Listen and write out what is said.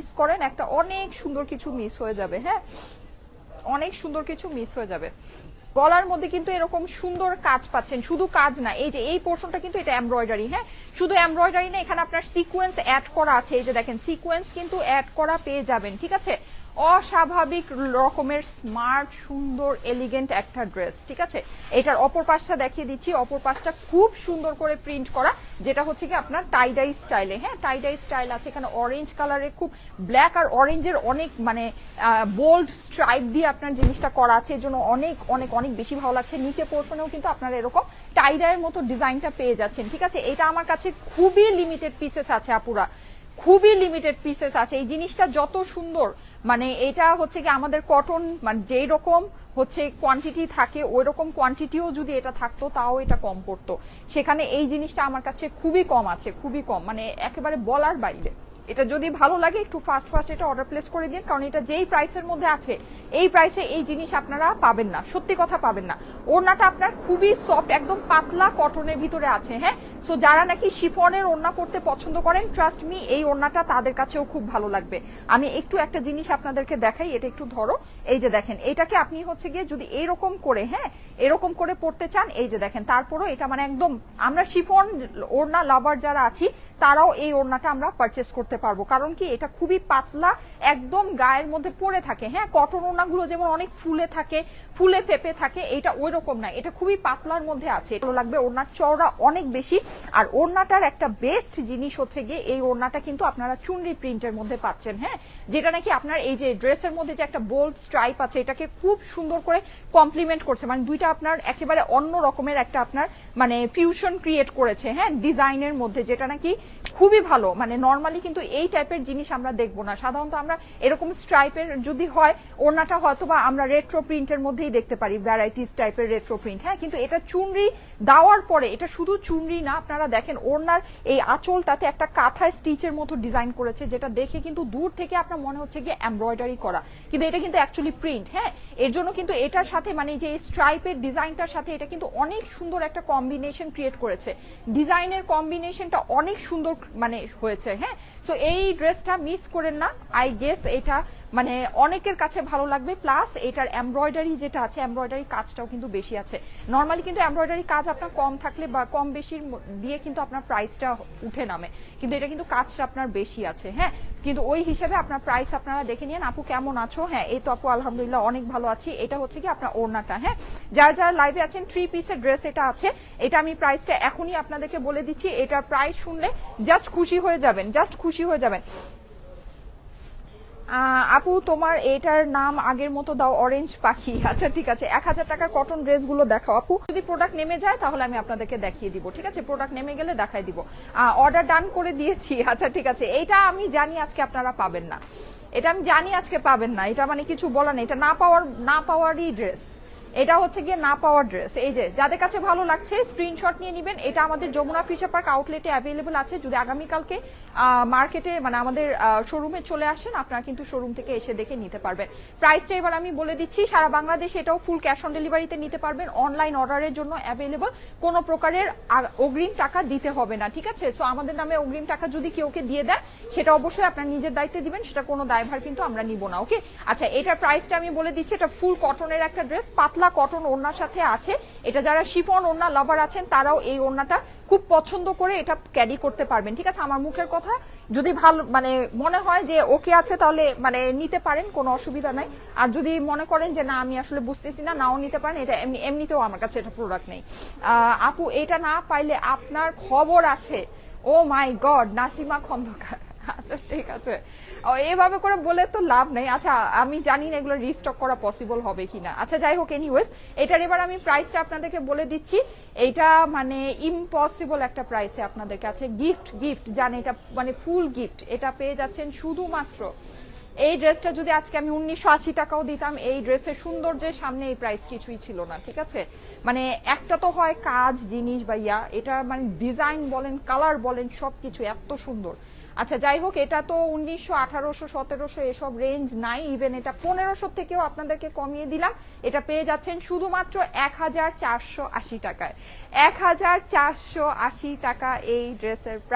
Miss করেন, একটা অনেক সুন্দর কিছু মিস হয়ে যাবে হ্যাঁ? অনেক সুন্দর কিছু মিস হয়ে যাবে। গলার মধ্যে কিন্তু এরকম সুন্দর কাজ পাচ্ছেন, শুধু কাজ না, এই যে এই পোর্শনটা কিন্তু এটা এমব্রয়ডারি হ্যাঁ? শুধু এমব্রয়ডারি না, এখানে আপনার সিকোয়েন্স অ্যাড করা আছে, এই যে দেখেন সিকোয়েন্স কিন্তু অ্যাড করা পেয়ে যাবেন, ঠিক আছে? অস্বাভাবিক রকমের স্মার্ট, সুন্দর এলিগেন্ট একটা ড্রেস ঠিক আছে? এটার অপর পাশটা দেখিয়ে দিচ্ছি। অপর পাশটা খুব সুন্দর করে প্রিন্ট করা, যেটা হচ্ছে কি আপনার টাইডাই স্টাইলে হ্যাঁ? টাইডাই স্টাইল আছে এখানে অরেঞ্জ কালারে খুব ব্ল্যাক আর অরেঞ্জের অনেক মানে বোল্ড স্ট্রাইপ দিয়ে আপনার জিনিসটা করা আছে। এর জন্য অনেক অনেক অনেক বেশি ভালো লাগছে। নিচে পোর্শনেও কিন্তু আপনারা এরকম টাইডাইয়ের মতো ডিজাইনটা পেয়ে যাচ্ছেন, ঠিক আছে? এটা আমার কাছে খুবই লিমিটেড পিসেস আছে, আপুরা। খুবই লিমিটেড পিসেস আছে। এই জিনিসটা যত সুন্দর মানে এটা হচ্ছে কি আমাদের কটন মানে যেই রকম হচ্ছে কোয়ান্টিটি থাকে, ওই রকম কোয়ান্টিটিও যদি এটা থাকতো, তাও এটা কম পড়তো। সেখানে এই জিনিসটা আমার কাছে খুবই কম আছে, খুবই কম মানে একেবারে বলার বাইরে। এটা যদি ভালো লাগে, একটু ফাস্ট ফাস্ট এটা অর্ডার প্লেস করে দিন, কারণ এটা যেই প্রাইসের মধ্যে আছে, এই প্রাইসে এই জিনিস আপনারা পাবেন না। সত্যি কথা পাবেন না। ওড়নাটা আপনার খুবই সফট একদম পাতলা কটনের ভিতরে আছে হ্যাঁ? সো যারা নাকি শিফনের ওড়না পড়তে পছন্দ করেন ট্রাস্ট মি এই ওড়নাটা তাদের কাছেও খুব ভালো লাগবে। আমি একটু একটা জিনিস আপনাদেরকে দেখাই, এটা একটু ধরো। এই যে দেখেন, এটাকে আপনি হচ্ছে গিয়ে যদি এরকম করে হ্যাঁ এরকম করে পড়তে চান, এই যে দেখেন, তারপরও এটা মানে একদম, আমরা শিফন ওড়না লাভার যারা আছি, তারাও এই ওড়নাটা আমরা পারচেস করতে পারব। কারণ কি, এটা খুবই পাতলা, একদম গায়ের মধ্যে পড়ে থাকে। হ্যাঁ কটন ওড়নাগুলো যেমন অনেক ফুলে থাকে, ফুলে ফেপে থাকে, এটা ওই রকম না। এটা খুবই পাতলার মধ্যে আছে। ভালো লাগবে ওড়নার চওড়া অনেক বেশি। আর ওড়নাটার একটা বেস্ট জিনিস হচ্ছে গিয়ে, এই ওড়নাটা কিন্তু আপনারা চুনরি প্রিন্টের মধ্যে পাচ্ছেন। হ্যাঁ যেটা নাকি আপনার এই যে ড্রেসের মধ্যে যে একটা বোল্ড স্ট্রাইপ আছে, এটাকে খুব সুন্দর করে কমপ্লিমেন্ট করছে। মানে দুইটা আপনার একেবারে অন্য রকমের একটা আপনার মানে ফিউশন ক্রিয়েট করেছে। হ্যাঁ ডিজাইনের মধ্যে, যেটা নাকি খুবই ভালো। মানে নর্মালি কিন্তু এই টাইপের জিনিস আমরা দেখব না। সাধারণত আমরা এরকম স্ট্রাইপের যদি হয়, ওড়নাটা হয়তো বা আমরা রেট্রো প্রিন্টের মধ্যেই দেখতে পারি ভ্যারাইটিস টাইপের রেট্রো প্রিন্ট হ্যাঁ কিন্তু এটা চুনরি দেওয়ার পরে, এটা শুধু চুনরি না, আপনারা দেখেন ওড়নার এই আঁচলটাতে একটা কাঁথায় স্টিচের মতো ডিজাইন করেছে, যেটা দেখে কিন্তু দূর থেকে আপনার মনে হচ্ছে গিয়ে এমব্রয়ডারি করা। কিন্তু এটা কিন্তু অ্যাকচুয়ালি প্রিন্ট হ্যাঁ? এর জন্য কিন্তু এটার সাথে মানে যে স্ট্রাইপের ডিজাইনটার সাথে এটা কিন্তু অনেক সুন্দর একটা কম্বিনেশন ক্রিয়েট করেছে। ডিজাইনের কম্বিনেশনটা অনেক সুন্দর মানে হয়েছে হ্যাঁ? সো এই ড্রেসটা মিস করেন না। আই গেস এটা মানে অনেকের কাছে ভালো লাগবে। প্লাস এটার এমব্রয়ডারি যেটা আছে এমব্রয়ডারি কাজটাও কিন্তু বেশি আছে। নর্মালি কিন্তু এমব্রয়ডারি কাজ আপনার কম থাকলে বা কম বেশির দিয়ে কিন্তু আপনার প্রাইসটা উঠে নামে। কিন্তু এটা কিন্তু কাজটা আপনার বেশি আছে হ্যাঁ? কিন্তু ওই হিসাবে আপনার প্রাইস আপনারা দেখে নিন, আপু, কেমন আছো? হ্যাঁ এই তো আপু, আলহামদুলিল্লাহ, অনেক ভালো আছি। এটা হচ্ছে কি আপনার ওড়নাটা হ্যাঁ। যারা যারা লাইভে আছেন থ্রি পিসের ড্রেস এটা আছে। এটা আমি প্রাইসটা এখনই আপনাদেরকে বলে দিচ্ছি। এটা প্রাইস শুনলে জাস্ট খুশি হয়ে যাবেন জাস্ট খুশি হয়ে যাবেন। আপু, তোমার এটার নাম আগের মতো দাও অরেঞ্জ পাখি। আচ্ছা ঠিক আছে। এক হাজার টাকার কটন ড্রেসগুলো দেখাও, আপু। যদি প্রোডাক্ট নেমে যায়, তাহলে আমি আপনাদেরকে দেখিয়ে দিব, ঠিক আছে? প্রোডাক্ট নেমে গেলে দেখাই দিব। অর্ডার ডান করে দিয়েছি। আচ্ছা ঠিক আছে। এইটা আমি জানি আজকে আপনারা পাবেন না। এটা আমি জানি আজকে পাবেন না। এটা মানে কিছু বলার নেই। এটা না পাওয়ার, না পাওয়ারই ড্রেস এটা হচ্ছে গিয়ে না পাওয়ার ড্রেস এই যে, যাদের কাছে ভালো লাগছে স্ক্রিনশট নিয়ে নেবেন। এটা আমাদের যমুনা ফিশার পার্ক আউটলেটে অ্যাভেলেবল আছে। যদি আগামীকালকে মার্কেটে মানে আমাদের শোরুমে চলে আসেন, আপনারা কিন্তু শোরুম থেকে এসে দেখে নিতে পারবেন। প্রাইসটা এবার আমি বলে দিচ্ছি, সারা বাংলাদেশ এটাও ফুল ক্যাশ অন ডেলিভারিতে নিতে পারবেন। অনলাইন অর্ডারের জন্য অ্যাভেলেবল কোনো প্রকারের অগ্রিম টাকা দিতে হবে না, ঠিক আছে? সো আমাদের নামে অগ্রিম টাকা যদি কেউকে দিয়ে দেন, সেটা অবশ্যই আপনার নিজের দায়িত্বে দিবেন, সেটা কোনো দায়ভার কিন্তু আমরা নিব না ওকে আচ্ছা এটার প্রাইসটা আমি বলে দিচ্ছি, এটা ফুল কটনের একটা ড্রেস পাতলা কটন ওড়নার সাথে আছে। এটা যারা শিফন ওড়না লাভার আছেন, তারাও এই ওড়নাটা খুব পছন্দ করে এটা ক্যারি করতে পারবেন। ঠিক আছে, আমার মুখের কথা, যদি ভালো মানে মনে হয় যে ওকে আছে, তাহলে মানে নিতে পারেন, কোনো অসুবিধা নাই। আর যদি মনে করেন যে না, আমি আসলে বুঝতেছি না, নাও নিতে পারেন, এটা এমনি, এমনিতেও আমার কাছে এটা প্রোডাক্ট নেই। আপু, এটা না পাইলে আপনার খবর আছে। Oh my god Nasima Khandakar. আচ্ছা ঠিক আছে। ও, এভাবে করে বলে তো লাভ নেই। আচ্ছা আমি জানি না এগুলো রিস্টক করা পসিবল হবে কিনা। আচ্ছা যাই হোক এনিওয়েজ এটার এবার আমি প্রাইসটা আপনাদেরকে বলে দিচ্ছি। এইটা মানে ইম্পসিবল একটা প্রাইসে আপনাদের কাছে গিফট গিফট জান এটা মানে ফুল গিফট এটা পেয়ে যাচ্ছেন শুধুমাত্র। এই ড্রেসটা যদি আজকে আমি উনিশশো আশি টাকাও দিতাম এই ড্রেসের সৌন্দর্যের সামনে এই প্রাইস কিছুই ছিল না ঠিক আছে? মানে একটা তো হয় কাজ জিনিস বা ইয়া। এটা মানে ডিজাইন বলেন কালার বলেন সবকিছু এত সুন্দর। আচ্ছা যাই হোক, এটা তো উনিশশো আঠারোশো, সতেরোশো এসব রেঞ্জ নাই ইভেন এটা পনেরোশো থেকেও আপনাদেরকে কমিয়ে দিলাম। এটা পেয়ে যাচ্ছেন শুধুমাত্র এক হাজার চারশো আশি টাকায়। এক হাজার চারশো আশি টাকা এই ড্রেসের